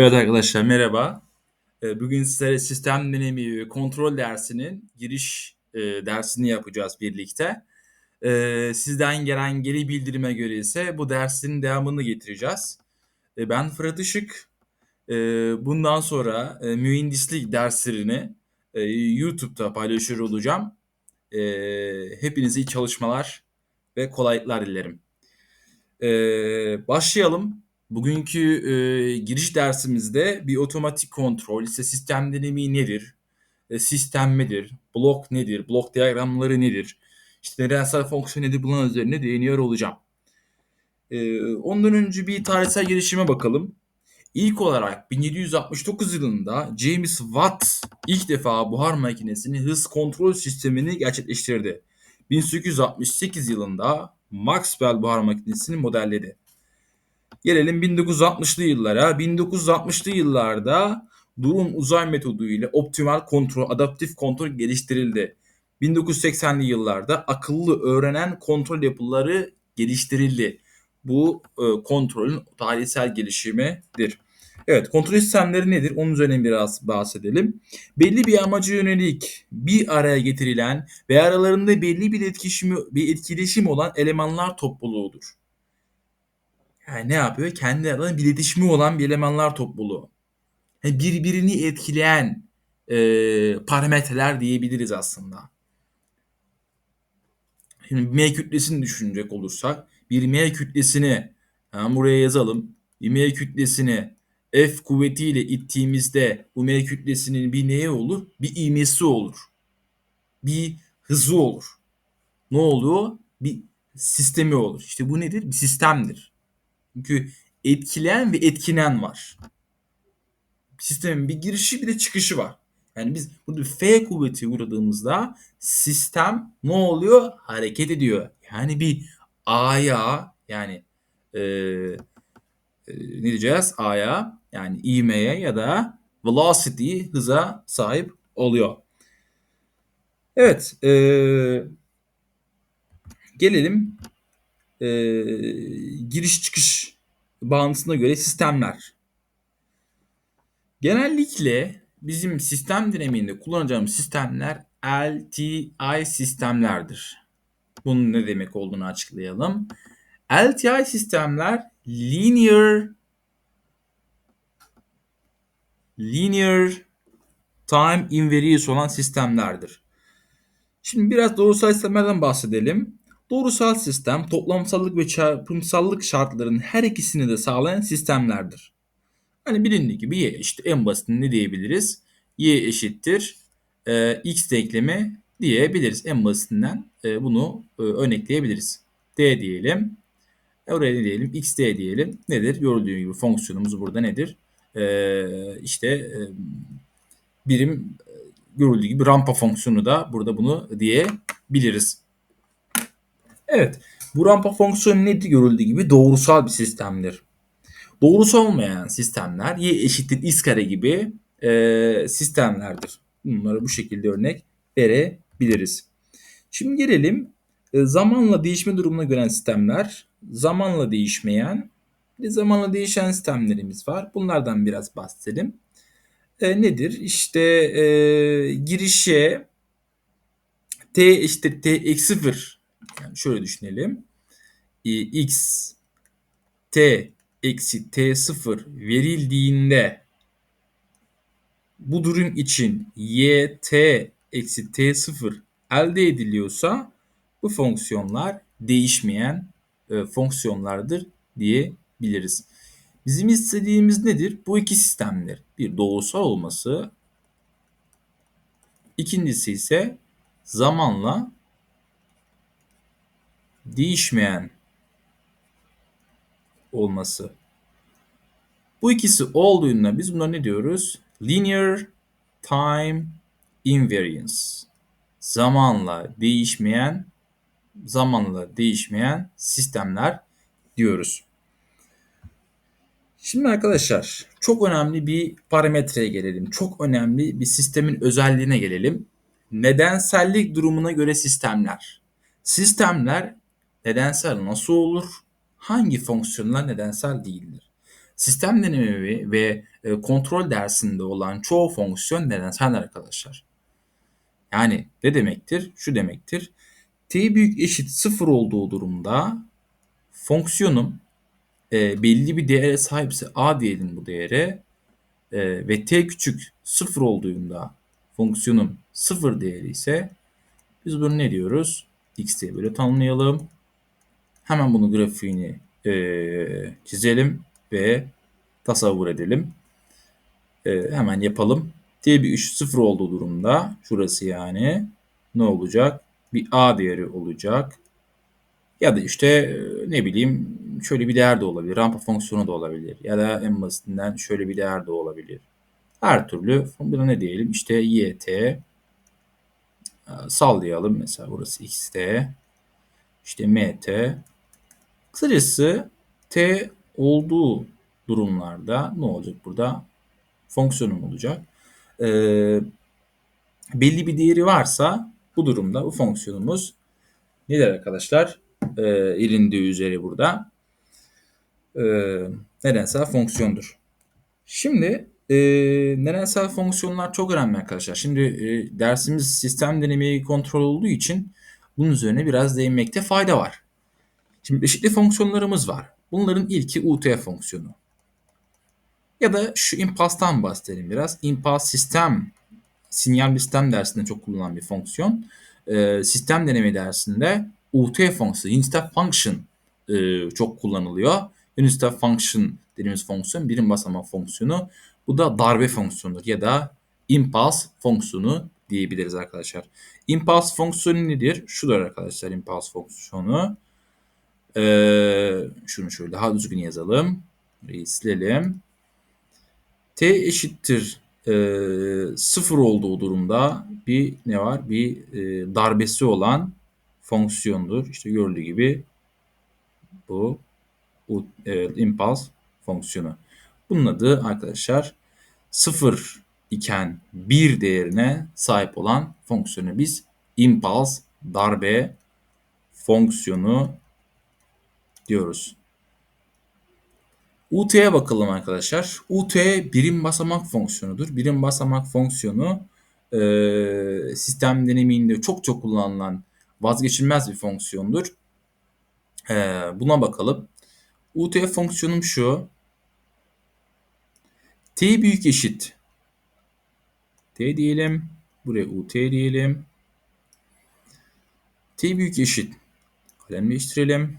Evet arkadaşlar merhaba. Eee, bugün sizlere sistem deneyimi ve kontrol dersinin giriş, eee, dersini yapacağız birlikte. Eee, sizden gelen geri bildirime göre ise bu dersin devamını getireceğiz. Eee, ben Fırat Işık. Bundan sonra, eee, mühendislik derslerini, eee, YouTube'da paylaşıyor olacağım. Hepinize iyi çalışmalar ve kolaylıklar dilerim. Başlayalım. Bugünkü, eee, giriş dersimizde bir otomatik kontrol, işte sistem dinamiği nedir, eee, sistem nedir, blok nedir, blok diyagramları nedir, işte nedensel fonksiyon nedir bunlar üzerine değiniyor olacağım. Eee, ondan önce bir tarihsel gelişime bakalım. İlk olarak 1769 yılında James Watt ilk defa buhar makinesinin hız kontrol sistemini gerçekleştirdi. 1868 yılında Maxwell buhar makinesini modelledi. Gelelim 1960'lı yıllara. 1960'lı yıllarda durum uzay metodu ile optimal kontrol, adaptif kontrol geliştirildi. 1980'li yıllarda akıllı öğrenen kontrol yapıları geliştirildi. Bu e, kontrolün tarihsel gelişimidir. Evet, kontrol sistemleri nedir? Onun üzerine biraz bahsedelim. Belli bir amaca yönelik bir araya getirilen ve aralarında belli bir etkileşim, bir etkileşim olan elemanlar topluluğudur. Yani ne yapıyor? Kendi aralarında bir iletişimi olan bir elemanlar topluluğu. Yani birbirini etkileyen e, parametreler diyebiliriz aslında. Şimdi M kütlesini düşünecek olursak bir M kütlesini yani buraya yazalım. Bir M kütlesini F kuvvetiyle ittiğimizde bu M kütlesinin bir neye olur? Bir ivmesi olur. Bir hızı olur. Ne oluyor? Bir sistemi olur. İşte bu nedir? Bir sistemdir. Çünkü etkileyen ve etkinen var. Sistemin bir girişi bir de çıkışı var. Yani biz burada F kuvveti uğradığımızda sistem ne oluyor? Hareket ediyor. Yani bir A'ya yani e, e, ne diyeceğiz? A'ya yani ivmeye ya da velocity hıza sahip oluyor. Evet. E, gelelim e, giriş çıkış bağıntısına göre sistemler. Genellikle bizim sistem dinamiğinde kullanacağımız sistemler LTI sistemlerdir. Bunun ne demek olduğunu açıklayalım. LTI sistemler linear linear time invariance olan sistemlerdir. Şimdi biraz doğrusal sistemlerden bahsedelim. Doğrusal sistem toplamsallık ve çarpımsallık şartlarının her ikisini de sağlayan sistemlerdir. Hani bilindiği gibi y işte en basitini ne diyebiliriz? y eşittir e, x denklemi diyebiliriz. En basitinden e, bunu e, örnekleyebiliriz. d diyelim. E, oraya ne diyelim? x d diyelim. Nedir? Gördüğü gibi fonksiyonumuz burada nedir? E, işte e, birim e, görüldüğü gibi rampa fonksiyonu da burada bunu diyebiliriz. Evet. Bu rampa fonksiyonu nedir görüldüğü gibi doğrusal bir sistemdir. Doğrusu olmayan sistemler y eşittir x kare gibi e, sistemlerdir. Bunları bu şekilde örnek verebiliriz. Şimdi gelelim e, zamanla değişme durumuna göre sistemler, zamanla değişmeyen ve zamanla değişen sistemlerimiz var. Bunlardan biraz bahsedelim. E, nedir? İşte e, girişe t eşittir t eksi 0 yani şöyle düşünelim. E, x t eksi t0 verildiğinde bu durum için y t eksi t0 elde ediliyorsa bu fonksiyonlar değişmeyen e, fonksiyonlardır diyebiliriz. Bizim istediğimiz nedir? Bu iki sistemler. Bir doğrusal olması, ikincisi ise zamanla değişmeyen olması. Bu ikisi olduğunda biz buna ne diyoruz? Linear time invariance. Zamanla değişmeyen zamanla değişmeyen sistemler diyoruz. Şimdi arkadaşlar çok önemli bir parametreye gelelim. Çok önemli bir sistemin özelliğine gelelim. Nedensellik durumuna göre sistemler. Sistemler nedensel nasıl olur? hangi fonksiyonlar nedensel değildir? sistem denemi ve e, kontrol dersinde olan çoğu fonksiyon nedensel arkadaşlar. Yani ne demektir? Şu demektir. t büyük eşit sıfır olduğu durumda fonksiyonum e, belli bir değere sahipse a diyelim bu değere e, ve t küçük sıfır olduğunda fonksiyonum sıfır değeri ise biz bunu ne diyoruz? x diye böyle tanımlayalım. Hemen bunu grafiğini e, çizelim ve tasavvur edelim. E, hemen yapalım. t bir 3 sıfır olduğu durumda şurası yani ne olacak? Bir a değeri olacak. Ya da işte e, ne bileyim şöyle bir değer de olabilir. Rampa fonksiyonu da olabilir. Ya da en basitinden şöyle bir değer de olabilir. Her türlü buna ne diyelim? İşte yt e, sallayalım. Mesela burası xt işte mt kısacası t olduğu durumlarda ne olacak burada? Fonksiyonum olacak. Ee, belli bir değeri varsa bu durumda bu fonksiyonumuz nedir arkadaşlar? Ee, ilindiği üzere burada e, nedensel fonksiyondur. Şimdi e, nedensel fonksiyonlar çok önemli arkadaşlar. Şimdi e, dersimiz sistem denemi kontrol olduğu için bunun üzerine biraz değinmekte fayda var. Şimdi çeşitli fonksiyonlarımız var. Bunların ilki UTF fonksiyonu. Ya da şu impulse'tan bahsedelim biraz. Impulse sistem, sinyal sistem dersinde çok kullanılan bir fonksiyon. Ee, sistem deneme dersinde UTF fonksiyonu, unit step function e, çok kullanılıyor. Unit step function dediğimiz fonksiyon birim basamak fonksiyonu. Bu da darbe fonksiyonudur ya da impulse fonksiyonu diyebiliriz arkadaşlar. Impulse fonksiyonu nedir? Şudur arkadaşlar impulse fonksiyonu. Ee, şunu şöyle daha düzgün yazalım. Silelim. T eşittir e, sıfır olduğu durumda bir ne var? Bir e, darbesi olan fonksiyondur. İşte gördüğü gibi bu e, impulse fonksiyonu. Bunun adı arkadaşlar sıfır iken bir değerine sahip olan fonksiyonu biz impulse darbe fonksiyonu diyoruz. UT'ye bakalım arkadaşlar. UT birim basamak fonksiyonudur. Birim basamak fonksiyonu e, sistem deneyiminde çok çok kullanılan vazgeçilmez bir fonksiyondur. E, buna bakalım. UT fonksiyonum şu. T büyük eşit. T diyelim. Buraya UT diyelim. T büyük eşit. Kalemleştirelim.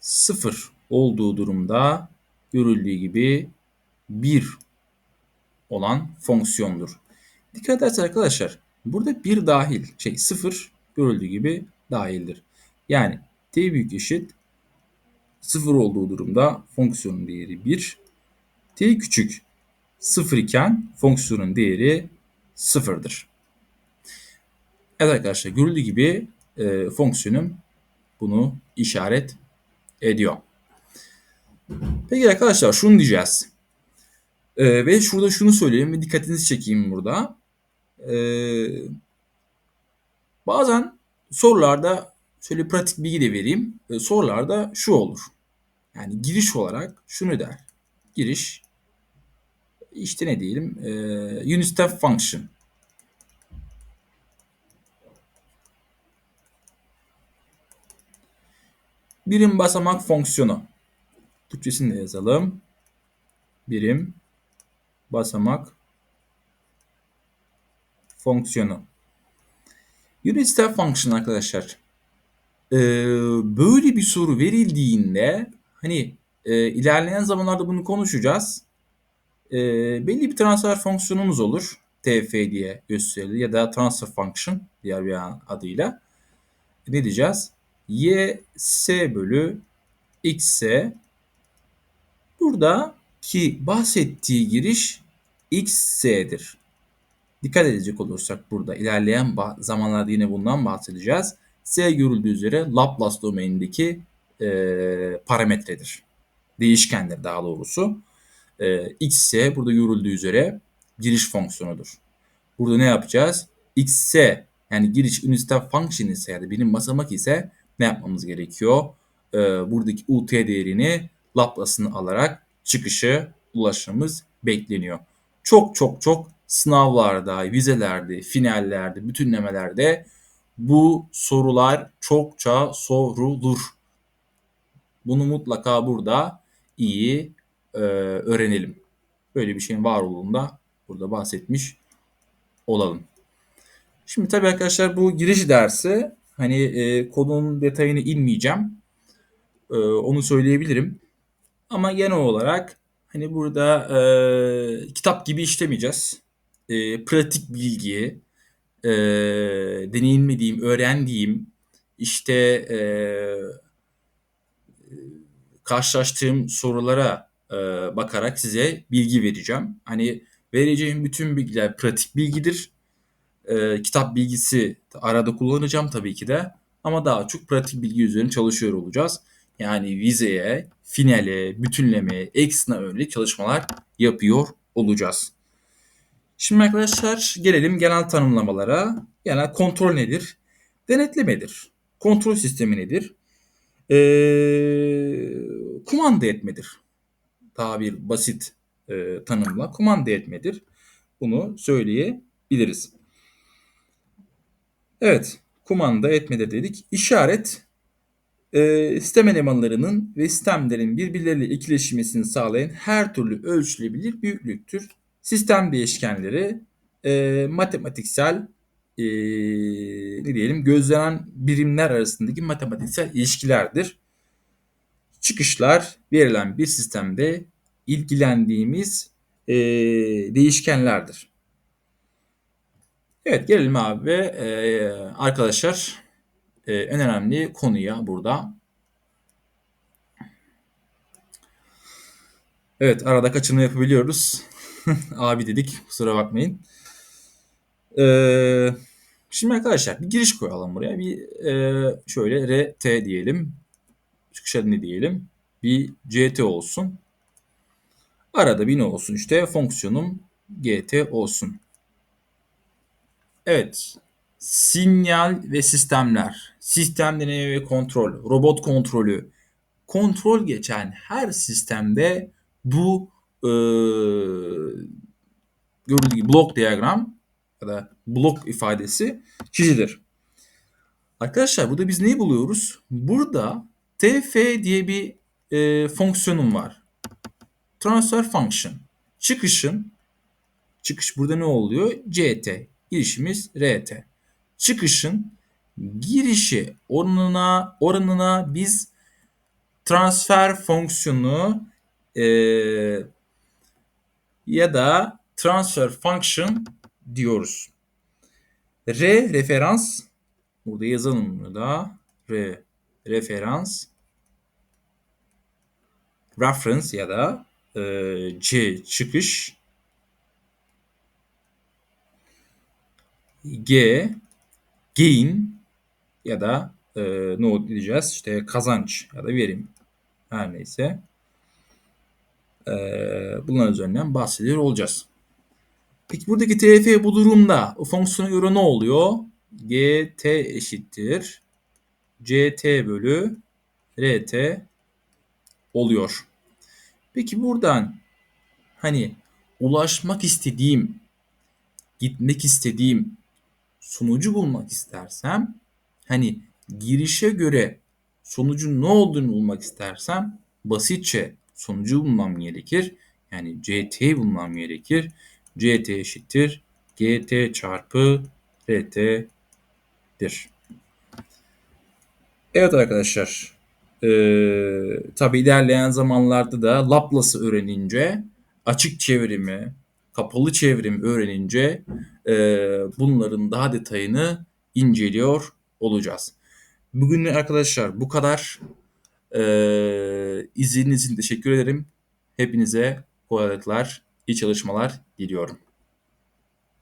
0 olduğu durumda görüldüğü gibi 1 olan fonksiyondur. Dikkat ederseniz arkadaşlar burada 1 dahil şey 0 görüldüğü gibi dahildir. Yani t büyük eşit 0 olduğu durumda fonksiyonun değeri 1. t küçük 0 iken fonksiyonun değeri 0'dır. Evet arkadaşlar görüldüğü gibi e, fonksiyonum bunu işaret ediyor. Peki arkadaşlar şunu diyeceğiz. Ee, ve şurada şunu söyleyeyim ve dikkatinizi çekeyim burada. Ee, bazen sorularda şöyle pratik bilgi de vereyim. Ee, sorularda şu olur. Yani giriş olarak şunu der. Giriş işte ne diyelim e, unit step function. Birim basamak fonksiyonu. Türkçesini de yazalım. Birim basamak fonksiyonu. Unit step function arkadaşlar. Ee, böyle bir soru verildiğinde hani e, ilerleyen zamanlarda bunu konuşacağız. E, belli bir transfer fonksiyonumuz olur. TF diye gösterilir ya da transfer function diğer bir adıyla. Ne diyeceğiz? Y bölü x Burada ki bahsettiği giriş xs'dir. Dikkat edecek olursak burada ilerleyen zamanlarda yine bundan bahsedeceğiz. S görüldüğü üzere Laplace domainindeki e, parametredir. Değişkendir daha doğrusu. E, x burada görüldüğü üzere giriş fonksiyonudur. Burada ne yapacağız? x yani giriş unit function ise ya da basamak ise ne yapmamız gerekiyor? E, buradaki ut değerini Laplace'ını alarak çıkışı ulaşmamız bekleniyor. Çok çok çok sınavlarda, vizelerde, finallerde, bütünlemelerde bu sorular çokça sorulur. Bunu mutlaka burada iyi e, öğrenelim. Böyle bir şeyin var olduğunda burada bahsetmiş olalım. Şimdi tabii arkadaşlar bu giriş dersi hani e, konunun detayını inmeyeceğim. E, onu söyleyebilirim. Ama genel olarak hani burada e, kitap gibi işlemeyeceğiz. E, pratik bilgi, e, deneyimlediğim, öğrendiğim, işte e, karşılaştığım sorulara e, bakarak size bilgi vereceğim. Hani vereceğim bütün bilgiler pratik bilgidir. E, kitap bilgisi arada kullanacağım tabii ki de. Ama daha çok pratik bilgi üzerine çalışıyor olacağız. Yani vizeye, finale, bütünlemeye, ekstra yönelik çalışmalar yapıyor olacağız. Şimdi arkadaşlar gelelim genel tanımlamalara. Genel kontrol nedir? Denetlemedir. Kontrol sistemi nedir? Ee, kumanda etmedir. Daha bir basit e, tanımla kumanda etmedir. Bunu söyleyebiliriz. Evet, kumanda etmedir dedik. İşaret e, sistem elemanlarının ve sistemlerin birbirleriyle etkileşmesini sağlayan her türlü ölçülebilir büyüklüktür. Sistem değişkenleri e, matematiksel e, ne diyelim gözlenen birimler arasındaki matematiksel ilişkilerdir. Çıkışlar verilen bir sistemde ilgilendiğimiz e, değişkenlerdir. Evet gelelim abi ve e, arkadaşlar e, en önemli konuya burada. Evet arada kaçırma yapabiliyoruz. abi dedik kusura bakmayın. Ee, şimdi arkadaşlar bir giriş koyalım buraya. Bir e, şöyle RT diyelim. Çıkış adını diyelim. Bir CT olsun. Arada bir ne olsun işte fonksiyonum GT olsun. Evet. Sinyal ve sistemler. Sistem deneme ve kontrol. Robot kontrolü. Kontrol geçen her sistemde bu e, görüldüğü gibi blok diyagram ya da blok ifadesi çizilir. Arkadaşlar burada biz neyi buluyoruz? Burada tf diye bir e, fonksiyonum var. Transfer function. Çıkışın çıkış burada ne oluyor? ct. Girişimiz rt. Çıkışın girişi oranına oranına biz transfer fonksiyonu e, ya da transfer function diyoruz. R referans burada yazalım da. R referans reference ya da e, C çıkış G gain ya da e, ne diyeceğiz işte kazanç ya da verim her neyse e, bunların üzerinden bahsediyor olacağız. Peki buradaki TF bu durumda o fonksiyona göre ne oluyor? GT eşittir CT bölü RT oluyor. Peki buradan hani ulaşmak istediğim, gitmek istediğim sonucu bulmak istersem hani girişe göre sonucun ne olduğunu bulmak istersem basitçe sonucu bulmam gerekir. Yani CT'yi bulmam gerekir. CT eşittir GT çarpı RT'dir. Evet arkadaşlar. Ee, tabi ilerleyen zamanlarda da Laplace'ı öğrenince açık çevrimi, kapalı çevrim öğrenince e, bunların daha detayını inceliyor olacağız. Bugün arkadaşlar bu kadar. İzlediğiniz için teşekkür ederim. Hepinize kolaylıklar, iyi çalışmalar diliyorum.